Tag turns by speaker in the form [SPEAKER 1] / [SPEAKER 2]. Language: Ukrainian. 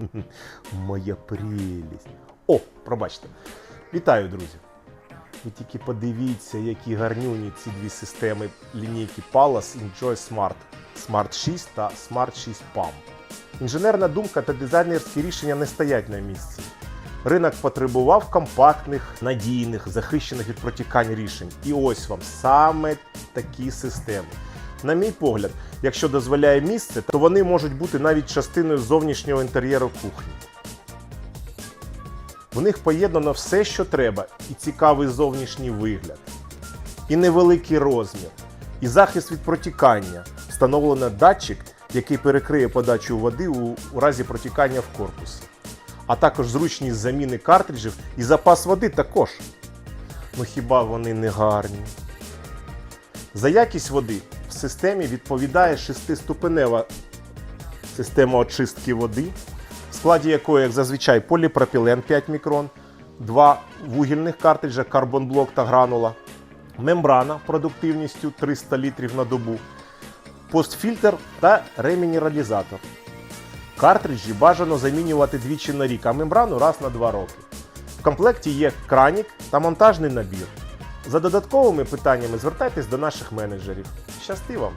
[SPEAKER 1] Моя прелість. О, пробачте. Вітаю, друзі. Ви тільки подивіться, які гарнюні ці дві системи лінійки Palace Enjoy Smart Smart 6 та Smart 6 PAM. Інженерна думка та дизайнерські рішення не стоять на місці. Ринок потребував компактних, надійних, захищених від протікань рішень. І ось вам саме такі системи. На мій погляд, якщо дозволяє місце, то вони можуть бути навіть частиною зовнішнього інтер'єру кухні. В них поєднано все, що треба, і цікавий зовнішній вигляд, і невеликий розмір, і захист від протікання. Встановлено датчик, який перекриє подачу води у, разі протікання в корпус, а також зручність заміни картриджів і запас води також. Ну хіба вони не гарні? За якість води системі відповідає шестиступенева система очистки води, в складі якої, як зазвичай, поліпропілен 5 мікрон, два вугільних картриджа, карбонблок та гранула, мембрана продуктивністю 300 літрів на добу, постфільтр та ремінералізатор. Картриджі бажано замінювати двічі на рік, а мембрану раз на два роки. В комплекті є кранік та монтажний набір. За додатковими питаннями звертайтесь до наших менеджерів. Щасти вам!